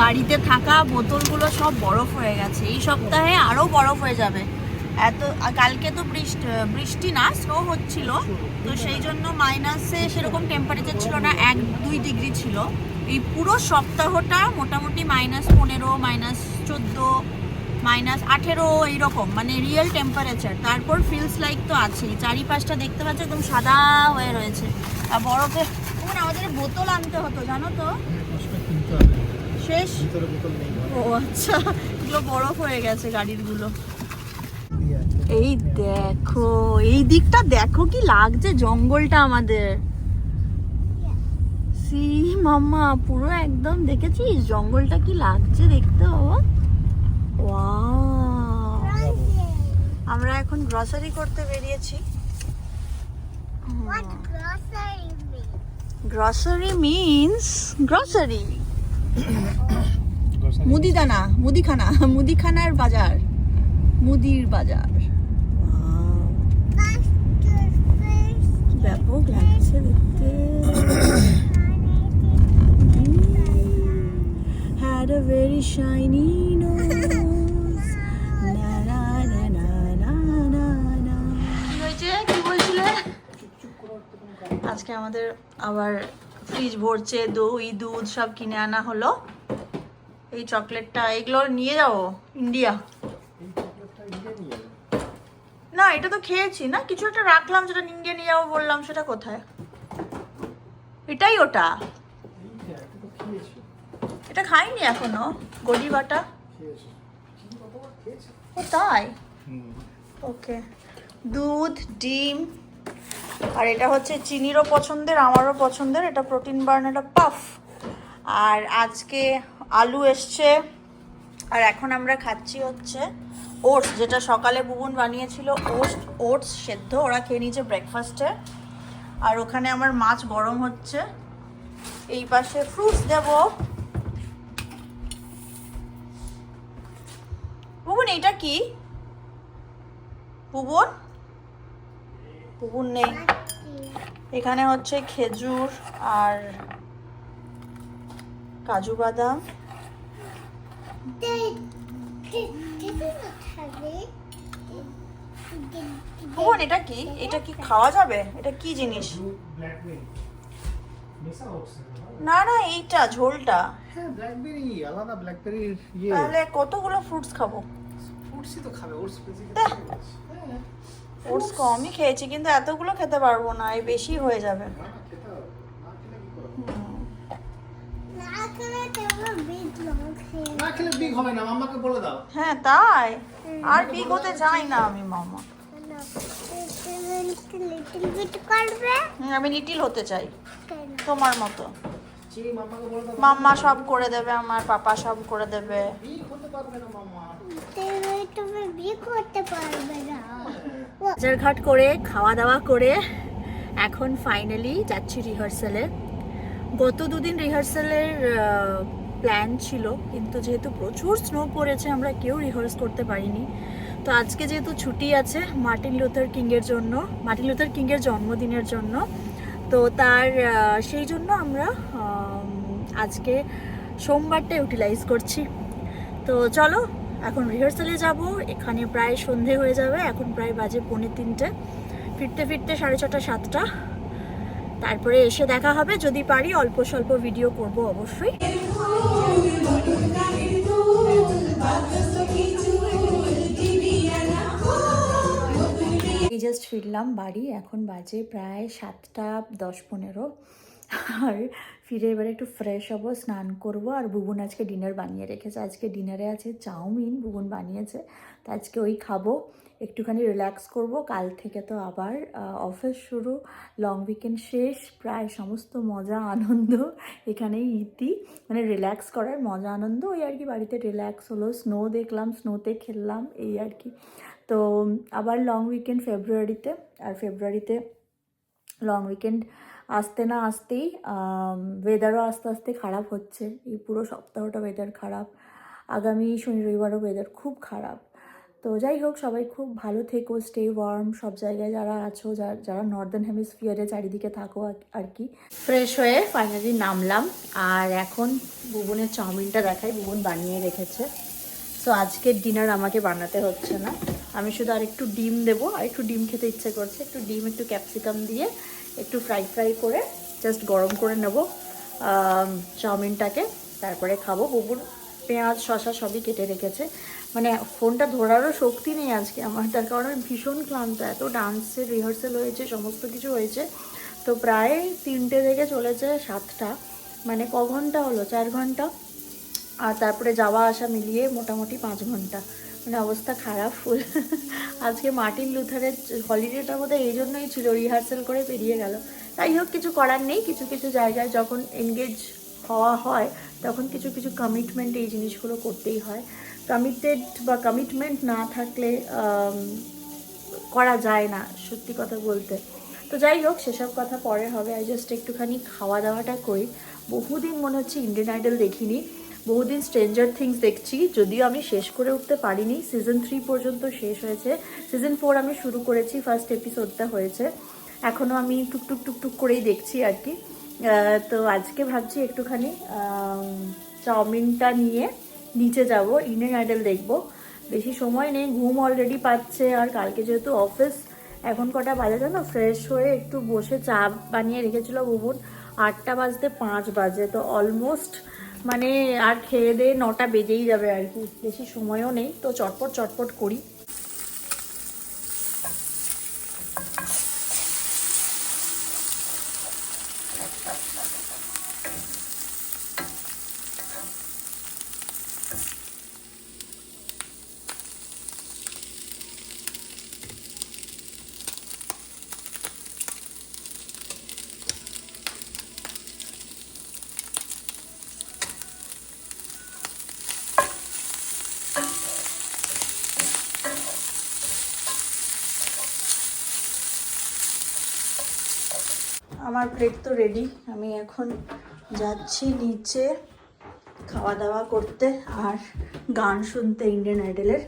গাড়িতে থাকা বোতলগুলো সব বরফ হয়ে গেছে। এই সপ্তাহে আরও বরফ হয়ে যাবে। এত কালকে তো বৃষ্টি বৃষ্টি না স্নো হচ্ছিল। তো সেই জন্য মাইনাসে সেরকম টেম্পারেচার ছিল না এক দুই ডিগ্রি ছিল। এই পুরো সপ্তাহটা মোটামুটি মাইনাস পনেরো মাইনাস চোদ্দ মাইনাস আঠেরো এইরকম মানে রিয়েল টেম্পারেচার তারপর ফিলস লাইক তো আছেই। চারিপাশটা দেখতে পাচ্ছ একদম সাদা হয়ে রয়েছে। আর বরফে আমাদের বোতল আনতে হতো জানো তো? হবে। শেষ? ও আচ্ছা এগুলো বরফ হয়ে গেছে গাড়িরগুলো এই দেখো এই দিকটা দেখো কি লাগছে জঙ্গলটা আমাদের। সি মাম্মা পুরো একদম দেখেছিস? জঙ্গলটা কি লাগছে দেখতে বাবা! আমরা এখন গ্রসারি করতে বেরিয়েছি। গ্রসারি মিন্স গ্রসারি মুদিদানা মুদিখানা মুদিখানার বাজার মুদির বাজার. ব্যাপক লাগছে দেখতে। Had a very shiny nose. না না না না না কি হয়েছে? কি বলছিলে? আজকে আমাদের আবার ফ্রিজ ভরছে দই দুধ সব কিনে আনা হলো। এই চকলেটটা এগুলো নিয়ে যাব ইন্ডিয়া। না এটা তো খেয়েছি না? কিছু একটা রাখলাম যেটা ইন্ডিয়া নিয়ে যাব বললাম সেটা কোথায়? এটাই ওটা। এটা খাইনি এখনও গড়ি বাটা। ও তাই? ওকে। দুধ ডিম আর এটা হচ্ছে চিনিরও পছন্দের, আমারও পছন্দের। এটা প্রোটিন বার্ন এটা পাফ। আর আজকে আলু এসছে। আর এখন আমরা খাচ্ছি হচ্ছে ওটস, যেটা সকালে বুবুন বানিয়েছিল। ওটস ওটস সেদ্ধ, ওরা খেয়ে নিয়েছে ব্রেকফাস্টে আর ওখানে আমার মাছ গরম হচ্ছে। এই পাশে ফ্রুটস দেব। বুবুন, এইটা কি? বুবুন? বুবুন নেই। এখানে হচ্ছে খেজুর আর কাজু বাদাম. বুবুন এটা কি? এটা কি খাওয়া যাবে? এটা কি জিনিস? না না এইটা ঝোলটা। ব্ল্যাকবেরি আলাদা ব্ল্যাকবেরির ইয়ে তাহলে কতগুলো ফ্রুটস খাব? ফ্রুটসই তো খাবে ওর স্পেসিফিক। ওটস কমই খেয়েছি কিন্তু এতগুলো খেতে পারব না এই বেশি হয়ে যাবে। হ্যাঁ তাই? আর বিগ হতে চাই না আমি মামা আমি লিটিল হতে চাই তোমার মতো। মাম্মা সব করে দেবে আমার পাপা সব করে দেবে। বিগ হতে পারবে না মাম্মা। তুমি তুমি বিয়ে করতে পারবে না। বাজার ঘাট করে খাওয়া দাওয়া করে এখন ফাইনালি যাচ্ছি রিহার্সালে গত দুদিন রিহার্সালের প্ল্যান ছিল কিন্তু যেহেতু প্রচুর স্নো পড়েছে আমরা কেউ রিহার্স করতে পারিনি। তো আজকে যেহেতু ছুটি আছে মার্টিন লুথার কিংয়ের জন্য মার্টিন লুথার কিংয়ের জন্মদিনের জন্য তো তার সেই জন্য আমরা আম, আজকে সোমবারটা ইউটিলাইজ করছি। তো চলো, এখন রিহার্সালে যাব। এখানে প্রায় সন্ধে হয়ে যাবে, এখন প্রায় বাজে পৌনে তিনটে। ফিরতে ফিরতে সাড়ে ছটা, সাতটা। তারপরে এসে দেখা হবে। যদি পারি, অল্প স্বল্প ভিডিও করব অবশ্যই। জাস্ট ফিরলাম বাড়ি। এখন বাজে প্রায় সাতটা দশ পনেরো। আর ফিরে এবারে একটু ফ্রেশ হব, স্নান করব। আর বুবুন আজকে ডিনার বানিয়ে রেখেছে। আজকে ডিনারে আছে চাউমিন, বুবুন বানিয়েছে। তো আজকে ওই খাব। একটুখানি রিল্যাক্স করব। কাল থেকে তো আবার অফিস শুরু। লং উইকেন্ড শেষ। প্রায় সমস্ত মজা, আনন্দ এখানেই ইতি। মানে রিল্যাক্স করার মজা, আনন্দ। ওই আর কি বাড়িতে রিল্যাক্স হলো। স্নো দেখলাম স্নোতে খেললাম, এই আর কি। তো, আবার লং উইকেন্ড ফেব্রুয়ারিতে আর ফেব্রুয়ারিতে লং উইকেন্ড আসতে না আসতেই ওয়েদারও আস্তে আস্তে খারাপ হচ্ছে। এই পুরো সপ্তাহটা ওয়েদার খারাপ। আগামী শনি রবিবারও ওয়েদার খুব খারাপ। তো যাই হোক, সবাই খুব ভালো থেকো স্টে ওয়ার্ম সব জায়গায় যারা আছো যারা যারা নর্দার্ন হেমিসফিয়ারে চারিদিকে থাকো আর- কি। ফ্রেশ হয়ে ফাইনালি নামলাম। আর এখন বুবনের চাউমিনটা দেখাই, বুবন বানিয়ে রেখেছে। সো আজকের ডিনার আমাকে বানাতে হচ্ছে না। আমি শুধু আর একটু ডিম দেবো, আর একটু ডিম খেতে ইচ্ছে করছে। একটু ডিম, একটু ক্যাপসিকাম দিয়ে একটু ফ্রাই ফ্রাই করে জাস্ট গরম করে নেব চাউমিনটাকে। তারপরে খাব। বুবুর পেঁয়াজ শশা সবই কেটে রেখেছে। মানে ফোনটা ধরারও শক্তি নেই আজকে আমার, তার কারণ আমি ভীষণ ক্লান্ত, এত ডান্সের রিহার্সেল হয়েছে, সমস্ত কিছু হয়েছে। তো প্রায় তিনটে থেকে চলেছে সাতটা মানে ক ঘণ্টা হলো? চার ঘণ্টা। আর তারপরে যাওয়া আসা মিলিয়ে মোটামুটি পাঁচ ঘণ্টা। মানে অবস্থা খারাপ ফুল। আজকে মার্টিন লুথারের হলিডেটা বোধহয় এই জন্যই ছিল রিহার্সেল করে পেরিয়ে গেল। তাই হোক, কিছু করার নেই, কিছু কিছু জায়গায় যখন এনগেজ হওয়া হয়, তখন কিছু কিছু কমিটমেন্ট এই জিনিসগুলো করতেই হয়। কমিটেড বা কমিটমেন্ট না থাকলে করা যায় না, সত্যি কথা বলতে। তো যাই হোক, সেসব কথা পরে হবে। আই জাস্ট একটুখানি খাওয়া দাওয়াটা করি। বহুদিন মনে হচ্ছে ইন্ডিয়ান আইডল দেখিনি। বহুদিন স্ট্রেঞ্জার থিংস দেখছি, যদিও আমি শেষ করে উঠতে পারিনি। সিজন থ্রি পর্যন্ত শেষ হয়েছে। সিজন ফোর আমি শুরু করেছি ফার্স্ট এপিসোডটা হয়েছে। এখনও আমি টুকটুক টুকটুক করেই দেখছি আর কি। তো আজকে ভাবছি একটুখানি চাউমিনটা নিয়ে নিচে যাব ইন্ডিয়ান আইডল দেখব। বেশি সময় নেই, ঘুম অলরেডি পাচ্ছে, আর কালকে যেহেতু অফিস এখন কটা বাজে জানো? ফ্রেশ হয়ে একটু বসে চা বানিয়ে রেখেছিল বুবুন। আটটা বাজতে পাঁচ বাজে, তো অলমোস্ট মানে আর খেয়ে দিয়ে নটা বেজেই যাবে আর কি। বেশি সময়ও নেই, তো চটপট চটপট করি। আমার প্লেট তো রেডি আমি এখন যাচ্ছি নিচে খাওয়া দাওয়া করতে আর গান শুনতে ইন্ডিয়ান আইডলের